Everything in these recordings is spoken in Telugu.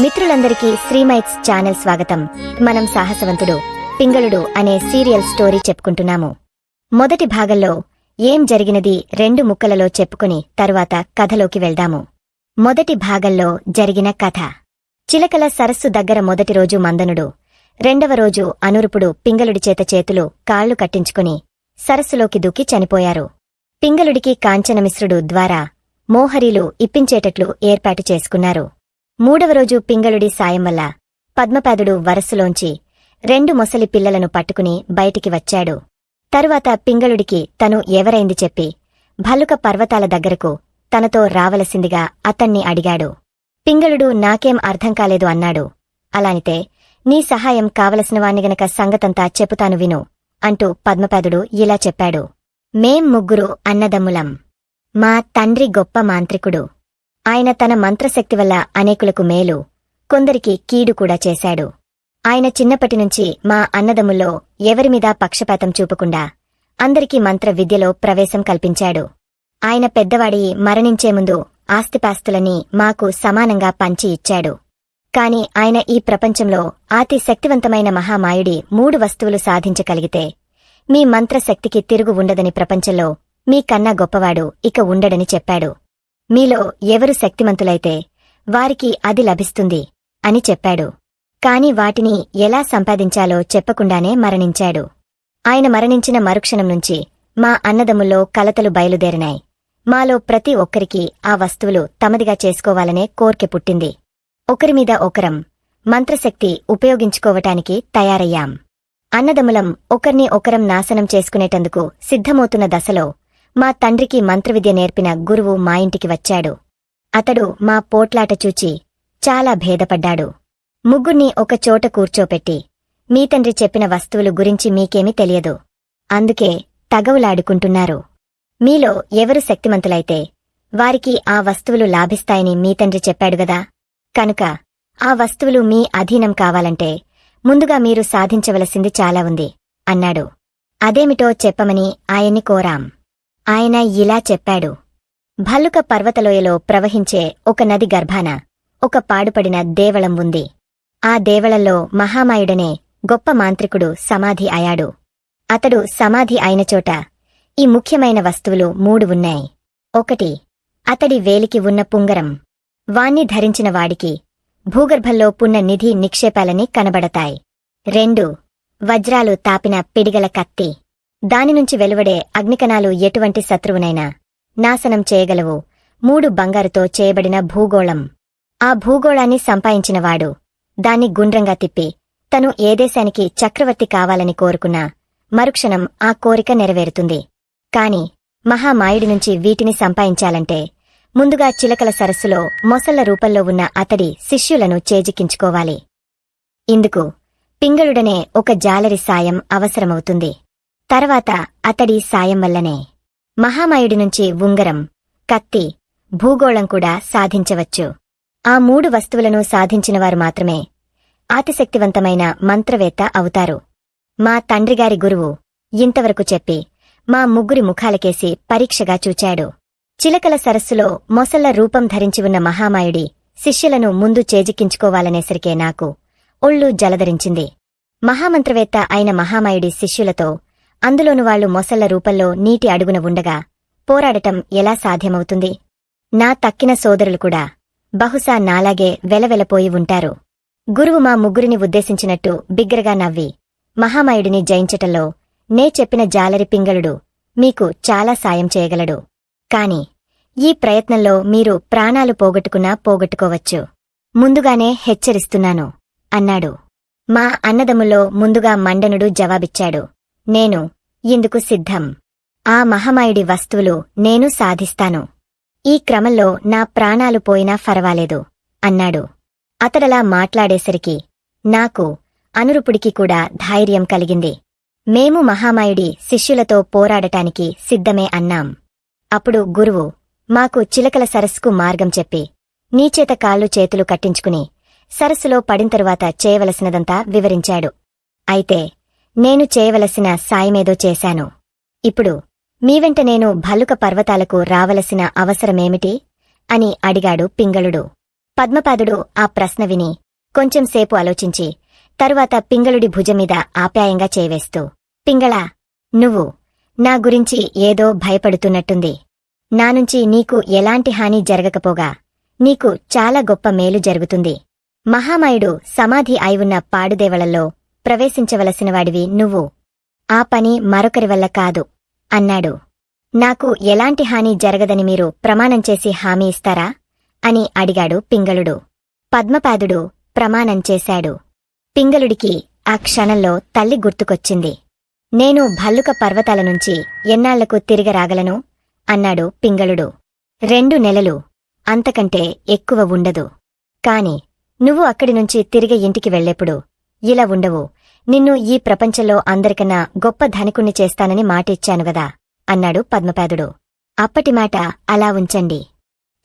మిత్రులందరికీ శ్రీమైట్స్ ఛానల్ స్వాగతం. మనం సాహసవంతుడు పింగళుడు అనే సీరియల్ స్టోరీ చెప్పుకుంటున్నాము. మొదటి భాగంలో ఏం జరిగినది రెండు ముక్కలలో చెప్పుకుని తరువాత కథలోకి వెళ్దాము. మొదటి భాగంలో జరిగిన కథ. చిలకల సరస్సు దగ్గర మొదటి రోజు మందనుడు రెండవ రోజు అనురుపుడు పింగళుడి చేత చేతులు కాళ్ళు కట్టించుకుని సరస్సులోకి దూకి చనిపోయారు. పింగళుడికి కాంచనమిశ్రుడు ద్వారా మోహరీలు ఇప్పించేటట్లు ఏర్పాటు చేసుకున్నారు. మూడవ రోజు పింగళుడి సాయం వల్ల పద్మపాదుడు వరస్సులోంచి రెండు మొసలి పిల్లలను పట్టుకుని బయటికి వచ్చాడు. తరువాత పింగళుడికి తను ఎవరైంది చెప్పి భల్లుక పర్వతాల దగ్గరకు తనతో రావలసిందిగా అతన్ని అడిగాడు. పింగళుడు నాకేం అర్థం కాలేదు అన్నాడు. అలానితే నీ సహాయం కావలసినవాణ్ణి గనక సంగతంతా చెబుతాను విను అంటూ పద్మపాదుడు ఇలా చెప్పాడు. మేం ముగ్గురు అన్నదమ్ములం. మా తండ్రి గొప్ప మాంత్రికుడు. ఆయన తన మంత్రశక్తి వల్ల అనేకులకు మేలు. కొందరికి కీడు కూడా చేశాడు. ఆయన చిన్నప్పటినుంచి మా అన్నదమ్ముల్లో ఎవరిమీదా పక్షపాతం చూపకుండా అందరికీ మంత్ర విద్యలో ప్రవేశం కల్పించాడు. ఆయన పెద్దవాడి మరణించే ముందు ఆస్తిపాస్తులని మాకు సమానంగా పంచి ఇచ్చాడు. కాని ఆయన ఈ ప్రపంచంలో అతి శక్తివంతమైన మహామాయుడి మూడు వస్తువులు సాధించగలిగితే మీ మంత్రశక్తికి తిరుగు ఉండదని ప్రపంచంలో మీకన్నా గొప్పవాడు ఇక ఉండడని చెప్పాడు. మీలో ఎవరు శక్తిమంతులైతే వారికి అది లభిస్తుంది అని చెప్పాడు. కాని వాటిని ఎలా సంపాదించాలో చెప్పకుండానే మరణించాడు. ఆయన మరణించిన మరుక్షణం నుంచి మా అన్నదమ్ముల్లో కలతలు బయలుదేరినాయి. మాలో ప్రతి ఒక్కరికి ఆ వస్తువులు తమదిగా చేసుకోవాలనే కోర్కె పుట్టింది. ఒకరిమీద ఒకరం మంత్రశక్తి ఉపయోగించుకోవటానికి తయారయ్యాం. అన్నదమ్ములం ఒకర్ని ఒకరం నాశనం చేసుకునేటందుకు సిద్ధమవుతున్న దశలో మా తండ్రికి మంత్రవిద్య నేర్పిన గురువు మా ఇంటికి వచ్చాడు. అతడు మా పోట్లాట చూచి చాలా భేదపడ్డాడు. ముగ్గుర్ని ఒకచోట కూర్చోపెట్టి మీ తండ్రి చెప్పిన వస్తువులు గురించి మీకేమీ తెలియదు. అందుకే తగవులాడుకుంటున్నారు. మీలో ఎవరు శక్తిమంతులైతే వారికి ఆ వస్తువులు లాభిస్తాయని మీ తండ్రి చెప్పాడుగదా కనుక ఆ వస్తువులు మీ అధీనం కావాలంటే ముందుగా మీరు సాధించవలసింది చాలా ఉంది అన్నాడు. అదేమిటో చెప్పమని ఆయన్ని కోరాం. ఆయన ఇలా చెప్పాడు. భల్లుక పర్వతలోయలో ప్రవహించే ఒక నది గర్భాన ఒక పాడుపడిన దేవళం ఉంది. ఆ దేవళంలో మహామాయుడనే గొప్ప మాంత్రికుడు సమాధి అయాడు అతడు సమాధి అయిన చోట ఈ ముఖ్యమైన వస్తువులు మూడు ఉన్నాయి. ఒకటి అతడి వేలికి ఉన్న పుంగరం. వాణ్ణి ధరించిన వాడికి భూగర్భంలో పున్న నిధి నిక్షేపాలని కనబడతాయి. రెండు వజ్రాలు తాపిన పిడిగల కత్తి. దాని నుంచి వెలువడే అగ్నికణాలు ఎటువంటి శత్రువునైనా నాశనం చేయగలవు. మూడు బంగారుతో చేయబడిన భూగోళం. ఆ భూగోళాన్ని సంపాదించినవాడు దాన్ని గుండ్రంగా తిప్పి తను ఏ దేశానికి చక్రవర్తి కావాలని కోరుకున్నా మరుక్షణం ఆ కోరిక నెరవేరుతుంది. కాని మహామాయుడి నుంచి వీటిని సంపాదించాలంటే ముందుగా చిలకల సరస్సులో మొసళ్ళ రూపంలో ఉన్న అతడి శిష్యులను చేజిక్కించుకోవాలి. ఇందుకు పింగళుడనే ఒక జాలరి సాయం అవసరమవుతుంది. తర్వాత అతడి సాయం వల్లనే మహామాయుడి నుంచి ఉంగరం కత్తి భూగోళం కూడా సాధించవచ్చు. ఆ మూడు వస్తువులను సాధించినవారు మాత్రమే అతిశక్తివంతమైన మంత్రవేత్త అవుతారు. మా తండ్రిగారి గురువు ఇంతవరకు చెప్పి మా ముగ్గురి ముఖాలకేసి పరీక్షగా చూచాడు. చిలకల సరస్సులో మొసళ్ళ రూపం ధరించి ఉన్న మహామాయుడి శిష్యులను ముందు చేజిక్కించుకోవాలనేసరికే నాకు ఒళ్ళు జలధరించింది. మహామంత్రవేత్త అయిన మహామాయుడి శిష్యులతో అందులోను వాళ్ళు మొసళ్ళ రూపంలో నీటి అడుగున ఉండగా పోరాడటం ఎలా సాధ్యమవుతుంది? నా తక్కిన సోదరులు కూడా బహుశా నాలాగే వెలవెలపోయి ఉంటారు. గురువు మా ముగ్గురిని ఉద్దేశించినట్టు బిగ్గరగా నవ్వి మహామాయుడిని జయించటంలో నే చెప్పిన జాలరి పింగళుడు మీకు చాలా సాయం చేయగలడు. కాని ఈ ప్రయత్నంలో మీరు ప్రాణాలు పోగొట్టుకున్నా పోగొట్టుకోవచ్చు. ముందుగానే హెచ్చరిస్తున్నాను అన్నాడు. మా అన్నదములో ముందుగా మండనుడు జవాబిచ్చాడు. నేను ఇందుకు సిద్ధం. ఆ మహమాయుడి వస్తువులు నేను సాధిస్తాను. ఈ క్రమంలో నా ప్రాణాలు పోయినా ఫరవాలేదు అన్నాడు. అతడలా మాట్లాడేసరికి నాకు అనురుపుడికి కూడా ధైర్యం కలిగింది. మేము మహామాయుడి శిష్యులతో పోరాడటానికి సిద్ధమే అన్నాం. అప్పుడు గురువు మాకు చిలకల సరస్సుకు మార్గం చెప్పి నీచేత కాళ్ళు చేతులు కట్టించుకుని సరస్సులో పడిన తరువాత చేయవలసినదంతా వివరించాడు. అయితే నేను చేయవలసిన సాయమేదో చేశాను. ఇప్పుడు మీ వెంట నేను భల్లుక పర్వతాలకు రావలసిన అవసరమేమిటి? అని అడిగాడు పింగళుడు. పద్మపాదుడు ఆ ప్రశ్న విని కొంచెంసేపు ఆలోచించి తరువాత పింగళుడి భుజమీద ఆప్యాయంగా చేవేస్తూ పింగళా నువ్వు నా గురించి ఏదో భయపడుతున్నట్టుంది. నానుంచి నీకు ఎలాంటి హాని జరగకపోగా నీకు చాలా గొప్ప మేలు జరుగుతుంది. మహామయుడు సమాధి అయివున్న పాడుదేవళల్లో ప్రవేశించవలసినవాడివి నువ్వు. ఆ పని మరొకరి వల్ల కాదు అన్నాడు. నాకు ఎలాంటి హాని జరగదని మీరు ప్రమాణం చేసి హామీ ఇస్తారా? అని అడిగాడు పింగళుడు. పద్మపాదుడు ప్రమాణం చేశాడు. పింగళుడికి ఆ క్షణంలో తల్లి గుర్తుకొచ్చింది. నేను భల్లుక పర్వతాల నుంచి ఎన్నాళ్ళకు తిరిగి రాగలను? అన్నాడు పింగళుడు. రెండు నెలలు. అంతకంటే ఎక్కువ ఉండదు. కాని నువ్వు అక్కడి నుంచి తిరిగి ఇంటికి వెళ్ళేప్పుడు? ఇలా ఉండవు. నిన్ను ఈ ప్రపంచంలో అందరికన్నా గొప్ప ధనికుణ్ణి చేస్తానని మాటిచ్చాను గదా అన్నాడు పద్మపాదుడు. అప్పటి మాట అలా ఉంచండి.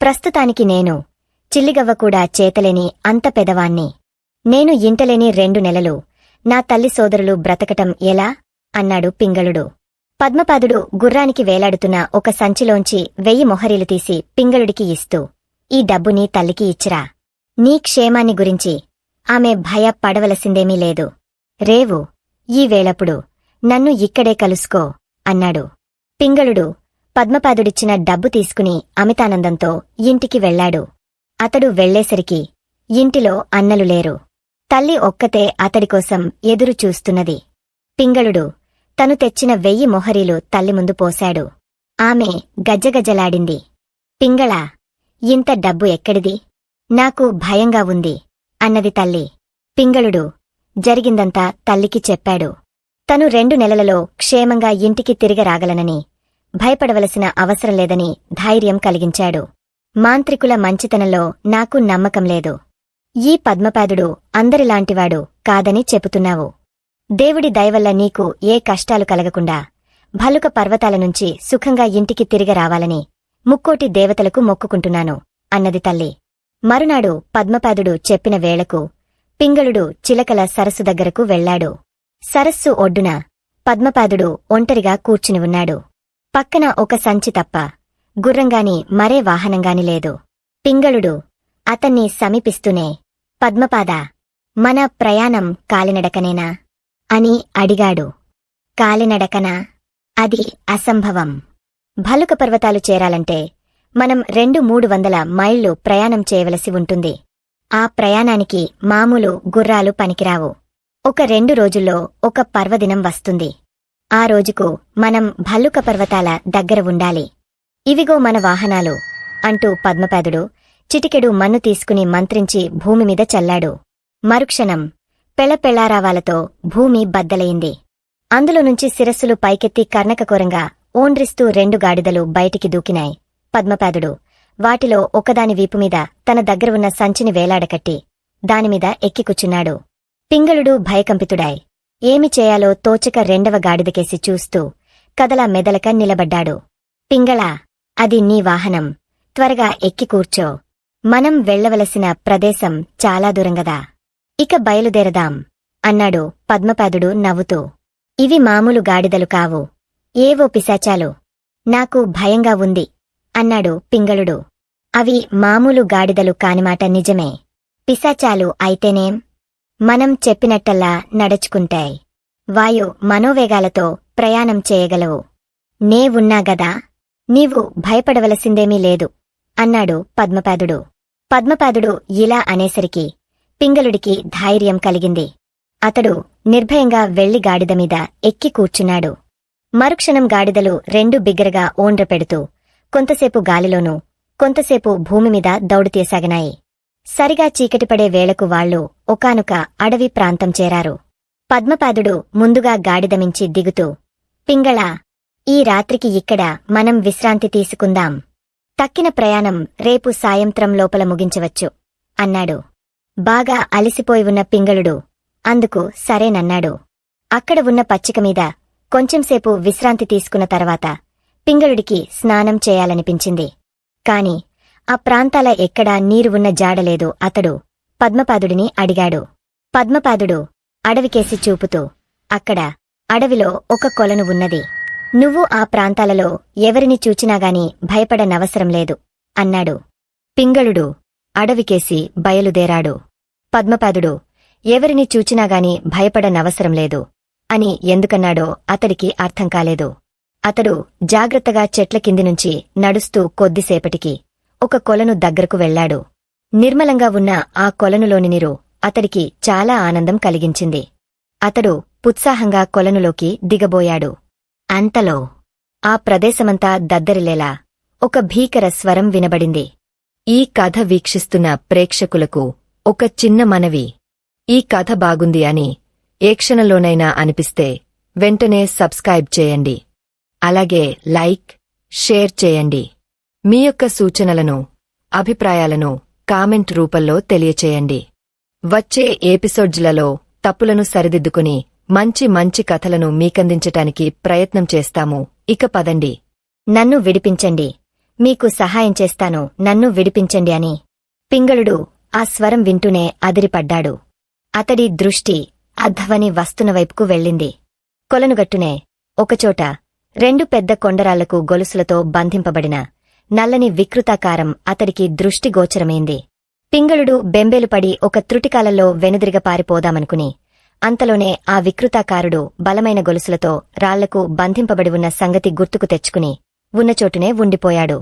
ప్రస్తుతానికి నేను చిల్లిగవ్వ కూడా చేతలేని అంత పెదవాణ్ణి. నేను ఇంటలేని రెండు నెలలు నా తల్లి సోదరులు బ్రతకటం ఎలా? అన్నాడు పింగళుడు. పద్మపాదుడు గుర్రానికి వేలాడుతున్న ఒక సంచిలోంచి వెయ్యి మొహరీలు తీసి పింగళుడికి ఇస్తూ ఈ డబ్బుని తల్లికి ఇచ్చిరా. నీ క్షేమాన్ని గురించి ఆమె భయ పడవలసిందేమీ లేదు. రేవు ఈ వేళప్పుడు నన్ను ఇక్కడే కలుసుకో అన్నాడు. పింగళుడు పద్మపాదుడిచ్చిన డబ్బు తీసుకుని అమితానందంతో ఇంటికి వెళ్ళాడు అతడు వెళ్ళేసరికి ఇంటిలో అన్నలు లేరు. తల్లి ఒక్కతే అతడికోసం ఎదురు చూస్తున్నది. పింగళుడు తను తెచ్చిన వెయ్యి మొహరీలు తల్లి ముందు పోశాడు. ఆమె గజ్జగజ్జలాడింది పింగళ ఇంత డబ్బు ఎక్కడిది? నాకు భయంగా ఉంది అన్నది తల్లి. పింగళుడు జరిగిందంతా తల్లికి చెప్పాడు. తను రెండు నెలలలో క్షేమంగా ఇంటికి తిరిగరాగలనని భయపడవలసిన అవసరం లేదని ధైర్యం కలిగించాడు. మాంత్రికుల మంచితనంలో నాకు నమ్మకం లేదు. ఈ పద్మపాదుడు అందరిలాంటివాడు కాదని చెబుతున్నావు. దేవుడి దయవల్ల నీకు ఏ కష్టాలు కలగకుండా భలుక పర్వతాల నుంచి సుఖంగా ఇంటికి తిరిగి రావాలని ముక్కోటి దేవతలకు మొక్కుకుంటున్నాను అన్నది తల్లి. మరునాడు పద్మపాదుడు చెప్పిన వేళకు పింగళుడు చిలకల సరస్సు దగ్గరకు వెళ్ళాడు సరస్సు ఒడ్డున పద్మపాదుడు ఒంటరిగా కూర్చుని ఉన్నాడు. పక్కన ఒక సంచి తప్ప గుర్రంగాని మరే వాహనంగాని లేదు. పింగళుడు అతన్ని సమీపిస్తూనే పద్మపాద మన ప్రయాణం కాలినడకనేనా? అని అడిగాడు. కాలినడకనా? అది అసంభవం. భలుక పర్వతాలు చేరాలంటే మనం రెండు మూడు వందల మైళ్ళు ప్రయాణం చేయవలసి ఉంటుంది. ఆ ప్రయాణానికి మామూలు గుర్రాలు పనికిరావు. ఒక రెండు రోజుల్లో ఒక పర్వదినం వస్తుంది. ఆ రోజుకు మనం భల్లుక పర్వతాల దగ్గర ఉండాలి. ఇవిగో మన వాహనాలు అంటూ పద్మపాదుడు చిటికెడు మన్ను తీసుకుని మంత్రించి భూమిమీద చల్లాడు. మరుక్షణం పెళపెళారావాలతో భూమి బద్దలయింది అందులో నుంచి శిరస్సులు పైకెత్తి కర్ణకకోరంగా ఓండ్రిస్తూ రెండు గాడిదలు బయటికి దూకినాయి. పద్మపాదుడు వాటిలో ఒకదాని వీపుమీద తన దగ్గర ఉన్న సంచిని వేలాడకట్టి దానిమీద ఎక్కి కూచున్నాడు పింగళుడు భయకంపితుడాయ్. ఏమి చేయాలో తోచక రెండవ గాడిదకేసి చూస్తూ కదలా మెదలక నిలబడ్డాడు. పింగళా అది నీ వాహనం. త్వరగా ఎక్కి కూర్చో. మనం వెళ్ళవలసిన ప్రదేశం చాలా దూరంగదా. ఇక బయలుదేరదాం అన్నాడు పద్మపాదుడు నవ్వుతూ. ఇవి మామూలు గాడిదలు కావు. ఏవో పిశాచాలు. నాకు భయంగా ఉంది. అన్నాడు పింగళుడు. అవి మామూలు గాడిదలు కానిమాట నిజమే. పిశాచాలు అయితేనేం మనం చెప్పినట్టల్లా నడుచుకుంటాయి. వాయు మనోవేగాలతో ప్రయాణం చేయగలవు. నే గదా నీవు భయపడవలసిందేమీ లేదు అన్నాడు పద్మపాదుడు. పద్మపాదుడు ఇలా అనేసరికి పింగళుడికి ధైర్యం కలిగింది. అతడు నిర్భయంగా వెళ్ళి గాడిద మీద ఎక్కి కూర్చున్నాడు. మరుక్షణం గాడిదలు రెండు బిగ్గరగా ఓండ్ర పెడుతూ కొంతసేపు గాలిలోనూ కొంతసేపు భూమిమీద దౌడుతీయసాగినాయి సరిగా చీకటిపడే వేళకు వాళ్ళు ఒకానొక అడవి ప్రాంతం చేరారు. పద్మపాదుడు ముందుగా గాడిదమించి దిగుతూ పింగళ ఈ రాత్రికి ఇక్కడ మనం విశ్రాంతి తీసుకుందాం. తక్కిన ప్రయాణం రేపు సాయంత్రం లోపల ముగించవచ్చు అన్నాడు. బాగా అలిసిపోయి ఉన్న పింగళుడు అందుకు సరేనన్నాడు. అక్కడ ఉన్న పచ్చిక మీద కొంచెంసేపు విశ్రాంతి తీసుకున్న తర్వాత పింగళుడికి స్నానం చేయాలనిపించింది. కాని ఆ ప్రాంతాల ఎక్కడా నీరు ఉన్న జాడలేదు అతడు పద్మపాదుడిని అడిగాడు. పద్మపాదుడు అడవికేసి చూపుతూ అక్కడ అడవిలో ఒక కొలను ఉన్నది. నువ్వు ఆ ప్రాంతాలలో ఎవరిని చూచినాగాని భయపడనవసరం లేదు అన్నాడు. పింగళుడు అడవికేసి బయలుదేరాడు. పద్మపాదుడు ఎవరిని చూచినాగాని భయపడనవసరం లేదు అని ఎందుకన్నాడో అతడికి అర్థం కాలేదు. అతడు జాగ్రత్తగా చెట్ల కింది నుంచి నడుస్తూ కొద్దిసేపటికి ఒక కొలను దగ్గరకు వెళ్ళాడు నిర్మలంగా ఉన్న ఆ కొలనులోని నీరు అతడికి చాలా ఆనందం కలిగించింది. అతడు ఉత్సాహంగా కొలనులోకి దిగబోయాడు. అంతలో ఆ ప్రదేశమంతా దద్దరిలేలా ఒక భీకర స్వరం వినబడింది. ఈ కథ వీక్షిస్తున్న ప్రేక్షకులకు ఒక చిన్న మనవి. ఈ కథ బాగుంది అని ఏ క్షణంలోనైనా అనిపిస్తే వెంటనే సబ్స్క్రైబ్ చేయండి. అలాగే లైక్ షేర్ చేయండి. మీ యొక్క సూచనలను అభిప్రాయాలను కామెంట్ రూపంలో తెలియచేయండి. వచ్చే ఎపిసోడ్జ్లలో తప్పులను సరిదిద్దుకుని మంచి మంచి కథలను మీకందించటానికి ప్రయత్నం చేస్తాము. ఇక పదండి. నన్ను విడిపించండి. మీకు సహాయం చేస్తాను. నన్ను విడిపించండి అని. పింగళుడు ఆ స్వరం వింటూనే అదిరిపడ్డాడు. అతడి దృష్టి అధ్వని వస్తున్న వైపుకు వెళ్ళింది. కొలనుగట్టునే ఒకచోట రెండు పెద్ద కొండరాళ్ళకు గొలుసులతో బంధింపబడిన నల్లని వికృతాకారం అతడికి దృష్టిగోచరమైంది పింగళుడు బెంబేలుపడి ఒక త్రుటికాలలో వెనుదిరిగ పారిపోదామనుకుని అంతలోనే ఆ వికృతాకారుడు బలమైన గొలుసులతో రాళ్ళకు బంధింపబడి ఉన్న సంగతి గుర్తుకు తెచ్చుకుని ఉన్నచోటునే ఉండిపోయాడు.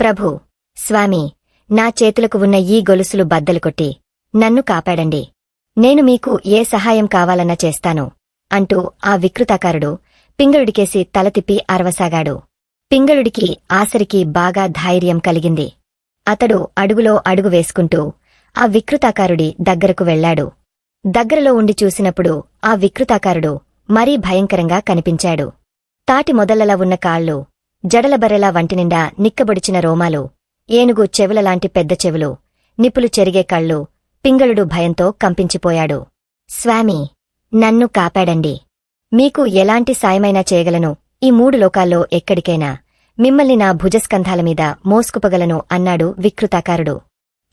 ప్రభు స్వామి నా చేతులకు ఉన్న ఈ గొలుసులు బద్దలు కొట్టి నన్ను కాపాడండి. నేను మీకు ఏ సహాయం కావాలన్నా చేస్తాను అంటూ ఆ వికృతాకారుడు పింగళుడికేసి తల తిప్పి అరవసాగాడు. పింగళుడికి ఆసరికి బాగా ధైర్యం కలిగింది. అతడు అడుగులో అడుగు వేసుకుంటూ ఆ వికృతాకారుడి దగ్గరకు వెళ్ళాడు దగ్గరలో ఉండి చూసినప్పుడు ఆ వికృతాకారుడు మరీ భయంకరంగా కనిపించాడు. తాటి మొదలలా ఉన్న కాళ్ళు జడలబరెలా వంటినిండా నిక్కబొడిచిన రోమాలు ఏనుగు చెవులలాంటి పెద్ద చెవులు నిప్పులు చెరిగే కళ్ళు పింగళుడు భయంతో కంపించిపోయాడు. స్వామి నన్ను కాపాడండి. మీకు ఎలాంటి సాయమైనా చేయగలను. ఈ మూడు లోకాల్లో ఎక్కడికైనా. మిమ్మల్ని నా భుజస్కంధాల మీద మోసుకుపగలను అన్నాడు వికృతాకారుడు.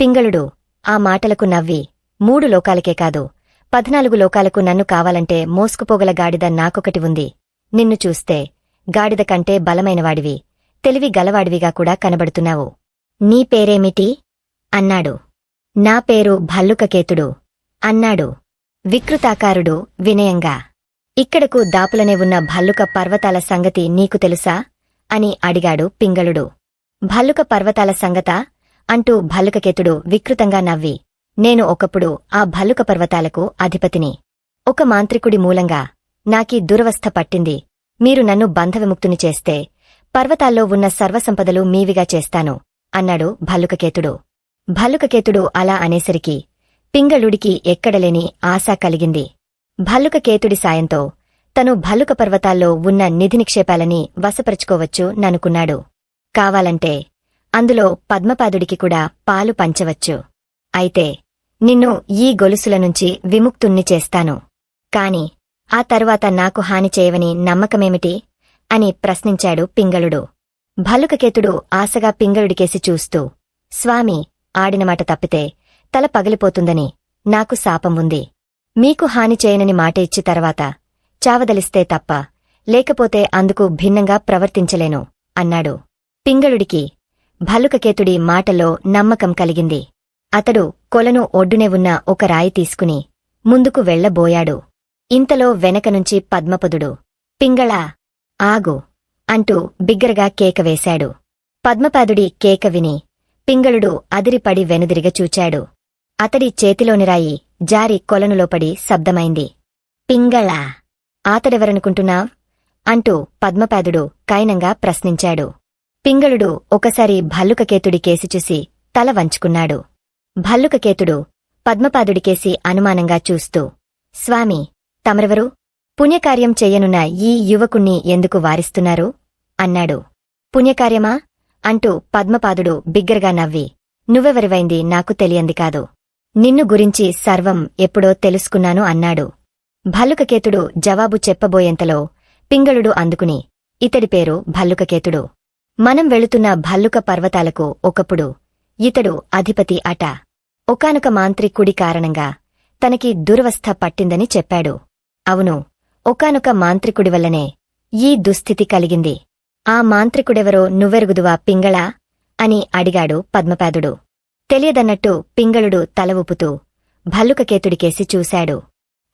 పింగళుడు ఆ మాటలకు నవ్వి మూడు లోకాలకే కాదు పద్నాలుగు లోకాలకు నన్ను కావాలంటే మోసుకుపోగల గాడిద నాకొకటి ఉంది. నిన్ను చూస్తే గాడిద కంటే బలమైనవాడివి తెలివి గలవాడివిగా కూడా కనబడుతున్నావు. నీ పేరేమిటి? అన్నాడు. నా పేరు భల్లుకకేతుడు అన్నాడు. వికృతాకారుడు వినయంగా. ఇక్కడకు దాపులనే ఉన్న భల్లుక పర్వతాల సంగతి నీకు తెలుసా? అని అడిగాడు పింగళుడు. భల్లుక పర్వతాల సంగతా? అంటూ భల్లుకకేతుడు వికృతంగా నవ్వి. నేను ఒకప్పుడు ఆ భల్లుక పర్వతాలకు అధిపతిని. ఒక మాంత్రికుడి మూలంగా నాకీ దురవస్థ పట్టింది. మీరు నన్ను బంధవిముక్తుని చేస్తే పర్వతాల్లో ఉన్న సర్వసంపదలు మీవిగా చేస్తాను అన్నాడు భల్లుకకేతుడు. భల్లుకకేతుడు అలా అనేసరికి పింగళుడికి ఎక్కడలేని ఆశ కలిగింది. భల్లుకకేతుడి సాయంతో తను భల్లుక పర్వతాల్లో ఉన్న నిధి నిక్షేపాలని వశపరుచుకోవచ్చు ననుకున్నాడు. కావాలంటే అందులో పద్మపాదుడికి కూడా పాలు పంచవచ్చు. అయితే నిన్ను ఈ గొలుసుల నుంచి విముక్తుణ్ణి చేస్తాను. కాని ఆ తరువాత నాకు హాని చేయవని నమ్మకమేమిటి? అని ప్రశ్నించాడు పింగళుడు. భల్లుకకేతుడు ఆశగా పింగళుడికేసి చూస్తూ స్వామి ఆడినమాట తప్పితే తల పగిలిపోతుందని నాకు శాపం ఉంది. మీకు హాని చేయనని మాట ఇచ్చి తర్వాత చావదలిస్తే తప్ప లేకపోతే అందుకు భిన్నంగా ప్రవర్తించలేను అన్నాడు. పింగళుడికి భల్లుకకేతుడి మాటలో నమ్మకం కలిగింది. అతడు కొలను ఒడ్డునే ఉన్న ఒక రాయి తీసుకుని ముందుకు వెళ్ళబోయాడు ఇంతలో వెనకనుంచి పద్మపదుడు పింగళా ఆగు అంటూ బిగ్గరగా కేక వేశాడు. పద్మపాదుడి కేక విని పింగళుడు అదిరిపడి వెనుదిరిగ చూచాడు. అతడి చేతిలోని రాయి జారి కొలనులోపడి శబ్దమైంది. పింగళా! ఆతడెవరనుకుంటున్నావ్? అంటూ పద్మపాదుడు కైనంగా ప్రశ్నించాడు. పింగళుడు ఒకసారి భల్లుకకేతుడి కేసి చూసి తల వంచుకున్నాడు. భల్లుకకేతుడు పద్మపాదుడికేసి అనుమానంగా చూస్తూ స్వామి తమరెవరు? పుణ్యకార్యం చెయ్యనున్న ఈ యువకుణ్ణి ఎందుకు వారిస్తున్నారు? అన్నాడు. పుణ్యకార్యమా? అంటూ పద్మపాదుడు బిగ్గరగా నవ్వి నువ్వెవరివైంది నాకు తెలియంది కాదు. నిన్ను గురించి సర్వం ఎప్పుడో తెలుసుకున్నాను అన్నాడు. భల్లుకకేతుడు జవాబు చెప్పబోయేంతలో పింగళుడు అందుకుని ఇతడి పేరు భల్లుకకేతుడు. మనం వెళుతున్న భల్లుక పర్వతాలకు ఒకప్పుడు ఇతడు అధిపతి అట. ఒకనొక మాంత్రికుడి కారణంగా తనకి దురవస్థ పట్టిందని చెప్పాడు. అవును ఒకనొక మాంత్రికుడి వల్లనే ఈ దుస్థితి కలిగింది. ఆ మాంత్రికుడెవరో నువ్వెరుగుదువా పింగళా? అని అడిగాడు పద్మపాదుడు. తెలియదన్నట్టు పింగళుడు తల ఊపుతూ భల్లుకకేతుడికేసి చూశాడు.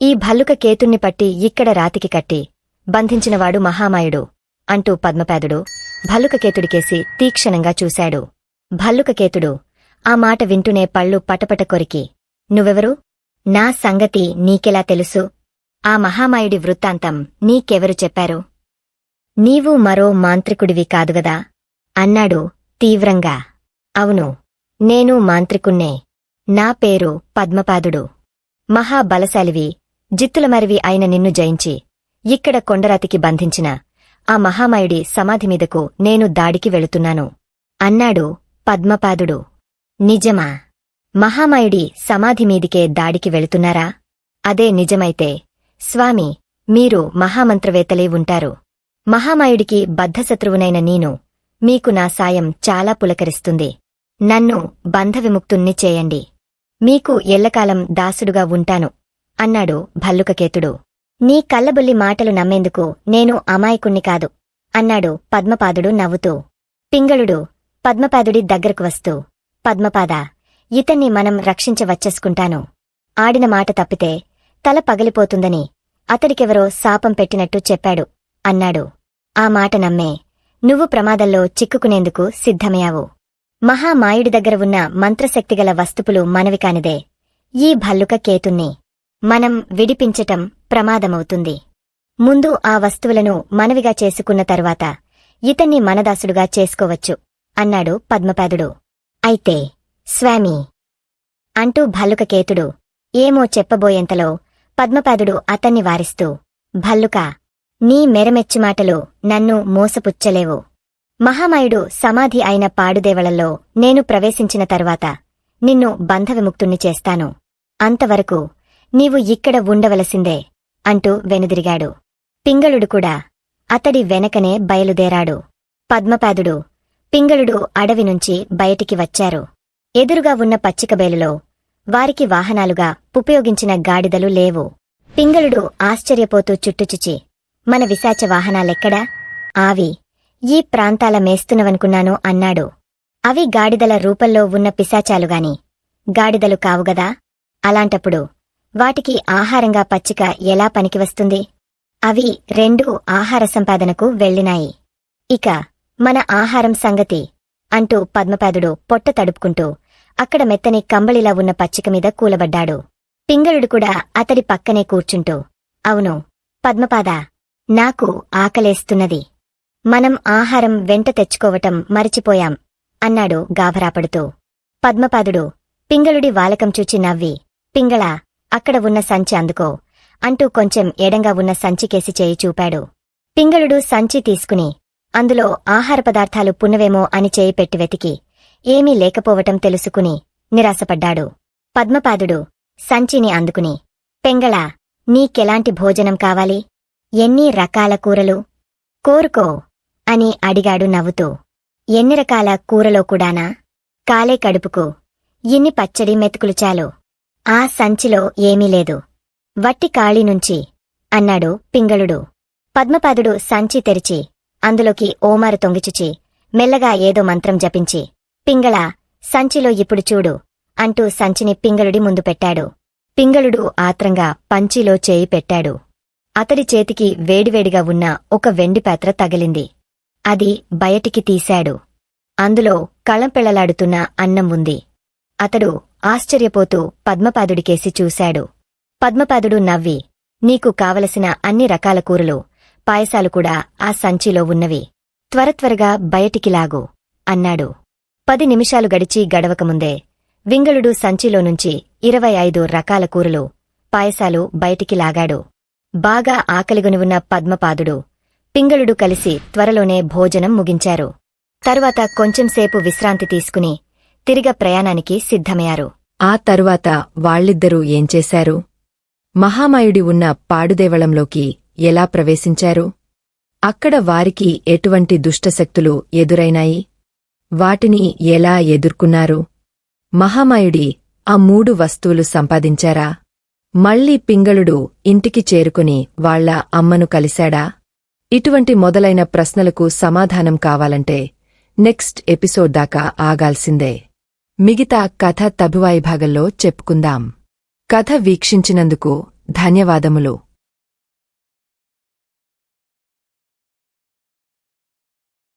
ఈ భల్లుకకేతుణ్ణి పట్టి ఇక్కడ రాతికి కట్టి బంధించినవాడు మహామాయుడు అంటూ పద్మపాదుడు భల్లుకకేతుడికేసి తీక్షణంగా చూశాడు. భల్లుకకేతుడు ఆ మాట వింటూనే పళ్ళు పటపట కొరికి. నువ్వెవరు? నా సంగతి నీకెలా తెలుసు? ఆ మహామాయుడి వృత్తాంతం నీకెవరు చెప్పారు? నీవు మరో మాంత్రికుడివి కాదుగదా? అన్నాడు తీవ్రంగా. అవును నేను మాంత్రికున్నే నా పేరు పద్మపాదుడు. మహాబలశాలివి జిత్తులమరివి అయిన నిన్ను జయించి ఇక్కడ కొండరాతికి బంధించిన ఆ మహామయుడి సమాధి మీదకు నేను దాడికి వెళుతున్నాను. అన్నాడు పద్మపాదుడు. నిజమా? మహామయుడి సమాధి మీదికే దాడికి వెళుతున్నారా? అదే నిజమైతే స్వామి మీరు మహామంత్రవేత్తలే ఉంటారు. మహామాయుడికి బద్ధశత్రువునైన నేను మీకు నా సాయం చాలా పులకరిస్తుంది. నన్ను బంధవిముక్తుణ్ణి చేయండి. మీకు ఎల్లకాలం దాసుడుగా ఉంటాను అన్నాడు భల్లుకకేతుడు. నీ కల్లబుల్లి మాటలు నమ్మేందుకు నేను అమాయకుణ్ణి కాదు అన్నాడు పద్మపాదుడు నవ్వుతూ. పింగళుడు పద్మపాదుడి దగ్గరకు వస్తూ. పద్మపాద ఇతన్ని మనం రక్షించవచ్చేసుకుంటాను. ఆడిన మాట తప్పితే తల పగిలిపోతుందని అతడికెవరో శాపం పెట్టినట్టు చెప్పాడు అన్నాడు. ఆ మాట నమ్మే నువ్వు ప్రమాదంలో చిక్కుకునేందుకు సిద్ధమయ్యావు. మహామాయుడి దగ్గర ఉన్న మంత్రశక్తిగల వస్తుపులు మనవి కానిదే. ఈ భల్లుక కేతుణ్ణి మనం విడిపించటం ప్రమాదమవుతుంది. ముందు ఆ వస్తువులను మనవిగా చేసుకున్న తరువాత ఇతన్ని మనదాసుడుగా చేసుకోవచ్చు అన్నాడు పద్మపాదుడు. అయితే స్వామి! అంటూ భల్లుకకేతుడు ఏమో చెప్పబోయేంతలో పద్మపాదుడు అతన్ని వారిస్తూ భల్లుక నీ మెరమెచ్చిమాటలు నన్ను మోసపుచ్చలేవు. మహామాయుడు సమాధి అయిన పాడుదేవళల్లో నేను ప్రవేశించిన తరువాత నిన్ను బంధవిముక్తుణ్ణి చేస్తాను. అంతవరకు నీవు ఇక్కడ ఉండవలసిందే అంటూ వెనుదిరిగాడు. పింగళుడు కూడా అతడి వెనకనే బయలుదేరాడు. పద్మపాదుడు పింగళుడు అడవి నుంచి బయటికి వచ్చారు. ఎదురుగా ఉన్న పచ్చికబేలులో వారికి వాహనాలుగా ఉపయోగించిన గాడిదలు లేవు. పింగళుడు ఆశ్చర్యపోతూ చుట్టుచుచి మన విశాచ వాహనాలెక్కడా? ఆవి ఈ ప్రాంతాల మేస్తున్నవనుకున్నాను అన్నాడు. అవి గాడిదల రూపంలో ఉన్న పిశాచాలుగాని. గాడిదలు కావుగదా అలాంటప్పుడు వాటికి ఆహారంగా పచ్చిక ఎలా పనికివస్తుంది? అవి రెండు ఆహార సంపాదనకు వెళ్ళినాయి. ఇక మన ఆహారం సంగతి అంటూ పద్మపాదుడు పొట్ట తడుపుకుంటూ అక్కడ మెత్తని కంబళిలా ఉన్న పచ్చిక మీద కూలబడ్డాడు. పింగళుడు కూడా అతడి పక్కనే కూర్చుంటూ అవును పద్మపాద నాకు ఆకలేస్తున్నది. మనం ఆహారం వెంట తెచ్చుకోవటం మరిచిపోయాం అన్నాడు గాభరాపడుతూ. పద్మపాదుడు పింగళుడి వాలకం చూచి నవ్వి పింగళ అక్కడ ఉన్న సంచి అందుకో అంటూ కొంచెం ఎడంగా ఉన్న సంచికేసి చేయి చూపాడు. పింగళుడు సంచి తీసుకుని అందులో ఆహార పదార్థాలు పున్నవేమో అని చేయి పెట్టి వెతికి ఏమీ లేకపోవటం తెలుసుకుని నిరాశపడ్డాడు. పద్మపాదుడు సంచిని అందుకుని పెంగళ నీకెలాంటి భోజనం కావాలి? ఎన్ని రకాల కూరలు? కోరుకో అని అడిగాడు నవ్వుతూ. ఎన్ని రకాల కూరలో కూడానా? కాలే కడుపుకు. ఇన్ని పచ్చడి మెతుకులు చాలు. ఆ సంచిలో ఏమీ లేదు. వట్టి కాళీ నుంచి అన్నాడు పింగళుడు. పద్మపాదుడు సంచి తెరిచి అందులోకి ఓమారు తొంగిచుచి మెల్లగా ఏదో మంత్రం జపించి పింగళ సంచిలో ఇప్పుడు చూడు అంటూ సంచిని పింగళుడి ముందు పెట్టాడు. పింగళుడు ఆత్రంగా పంచిలో చేయి పెట్టాడు. అతడి చేతికి వేడివేడిగా ఉన్న ఒక వెండి పాత్ర తగిలింది. అది బయటికి తీశాడు. అందులో కళంపెళలాడుతున్న అన్నం ఉంది. అతడు ఆశ్చర్యపోతూ పద్మపాదుడికేసి చూశాడు. పద్మపాదుడు నవ్వి నీకు కావలసిన అన్ని రకాల కూరలు పాయసాలు కూడా ఆ సంచిలో ఉన్నవి. త్వరత్వరగా బయటికి లాగు అన్నాడు. పది నిమిషాలు గడిచి గడవకముందే వింగళుడు సంచిలో నుంచి ఇరవై ఐదు రకాల కూరలు పాయసాలు బయటికి లాగాడు. బాగా ఆకలిగొని ఉన్న పద్మపాదుడు పింగళుడు కలిసి త్వరలోనే భోజనం ముగించారు. తరువాత కొంచెంసేపు విశ్రాంతి తీసుకుని తిరిగ ప్రయాణానికి సిద్ధమయ్యారు. ఆ తరువాత వాళ్ళిద్దరూ ఏంచేశారు మహామాయుడి ఉన్న పాడుదేవళంలోకి ఎలా ప్రవేశించారు? అక్కడ వారికి ఎటువంటి దుష్టశక్తులు ఎదురైనాయి? వాటిని ఎలా ఎదుర్కొన్నారు? మహామాయుడి ఆ మూడు వస్తువులు సంపాదించారా? మళ్ళీ పింగళుడు ఇంటికి చేరుకుని వాళ్ళ అమ్మను కలిశాడా? ఇటువంటి మొదలైన ప్రశ్నలకు సమాధానం కావాలంటే నెక్స్ట్ ఎపిసోడ్ దాకా ఆగాల్సిందే. మిగతా కథ తబువాయి భాగంలో చెప్పుకుందాం. కథ వీక్షించినందుకు ధన్యవాదములు.